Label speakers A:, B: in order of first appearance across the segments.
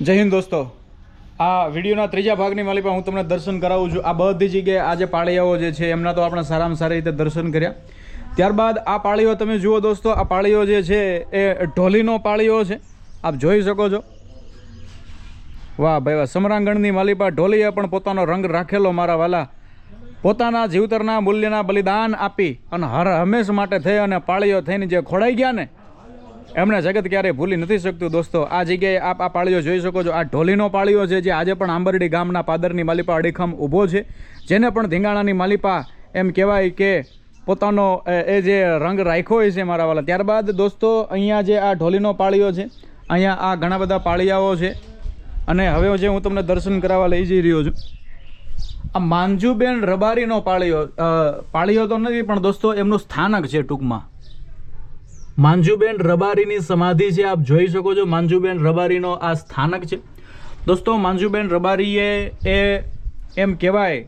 A: જય હિન્દ દોસ્તો. આ વિડીયોના ત્રીજા ભાગની માલિકા હું તમને દર્શન કરાવું છું. આ બધી જગ્યાએ આ જે પાળીયાઓ જે છે, એમના તો આપણે સારામાં સારી રીતે દર્શન કર્યા. ત્યારબાદ આ પાળીઓ તમે જુઓ દોસ્તો, આ પાળીઓ જે છે, એ ઢોલીનો પાળીઓ છે. આપ જોઈ શકો છો. વાહ ભાઈ વાહ, સમરાંગણની માલિપા ઢોલીએ પણ પોતાનો રંગ રાખેલો મારા વાલા. પોતાના જીવતરના મૂલ્યના બલિદાન આપી અને હર હંમેશ માટે થઈ અને પાળીઓ થઈને જે ખોડાઈ ગયા ને એમણે જગત ક્યારેય ભૂલી નથી શકતું દોસ્તો. આ જગ્યાએ આપ આ પાળીઓ જોઈ શકો છો. આ ઢોલીનો પાળીઓ છે જે આજે પણ આંબરડી ગામના પાદરની માલિપા અડીખમ ઊભો છે. જેને પણ ધીંગાણાની માલિપા એમ કહેવાય કે પોતાનો, એ જે રંગ રાખ્યો હોય છે મારા વાલા ત્યારબાદ દોસ્તો, અહીંયા જે આ ઢોલીનો પાળીઓ છે, અહીંયા આ ઘણા બધા પાળિયાઓ છે. અને હવે જે હું તમને દર્શન કરાવવા લઈ જઈ રહ્યો છું. આ માંજુબેન રબારીનો પાળીઓ પાળીઓ તો નથી, પણ દોસ્તો, એમનું સ્થાનક છે ટૂંકમાં. માંજુબેન રબારીની સમાધિ છે, આપ જોઈ શકો છો, માંજુબેન રબારીનો આ સ્થાનક છે. દોસ્તો, માંજુબેન રબારીએ એ એમ કહેવાય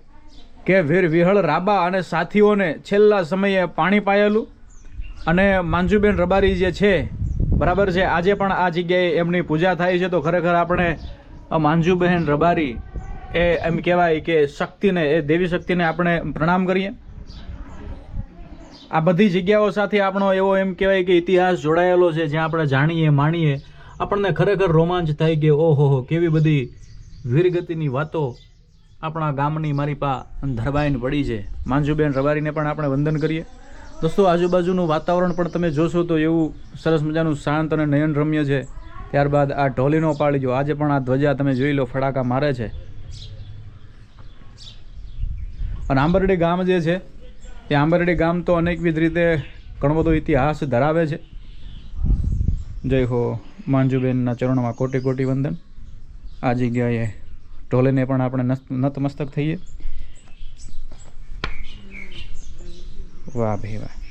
A: કે વીર વિહળ રાબા અને સાથીઓને છેલ્લા સમયે પાણી પાયેલું અને માંજુબેન રબારી જે છે, બરાબર છે, આજે પણ આ જગ્યાએ એમની પૂજા થાય છે. તો ખરેખર આપણે માંજુબહેન રબારી એ એમ કહેવાય કે શક્તિને, એ દેવી શક્તિને આપણે પ્રણામ કરીએ. આ બધી જગ્યાઓ સાથે આપણો એવો એમ કહેવાય કે ઇતિહાસ જોડાયેલો છે, જ્યાં આપણે જાણીએ, માણીએ. આપણને ખરેખર રોમાંચ થાય કે, ઓહો, હો, કેવી બધી વીરગતિની વાતો આપણા ગામની મારી પા ધરબાઈને પડી છે. માંજુબેન રબારીને પણ આપણે વંદન કરીએ. દોસ્તો, આજુબાજુનું વાતાવરણ પણ તમે જોશો તો એવું સરસ મજાનું શાંત અને નયનરમ્ય છે. ત્યારબાદ આ ઢોલીનો પાળીજો આજે પણ આ ધ્વજા તમે જોઈ લો, ફડાકા મારે છે. અને આંબરડી ગામ જે છે તે આંબરડી ગામ તો અનેકવિધ રીતે ઘણો બધો ઇતિહાસ ધરાવે છે. જય હો માંજુબેનના ચરણોમાં કોટી કોટી વંદન. આ જગ્યાએ ઢોલેને પણ આપણે નતમસ્તક થઈએ. વાહ ભાઈ વાહ.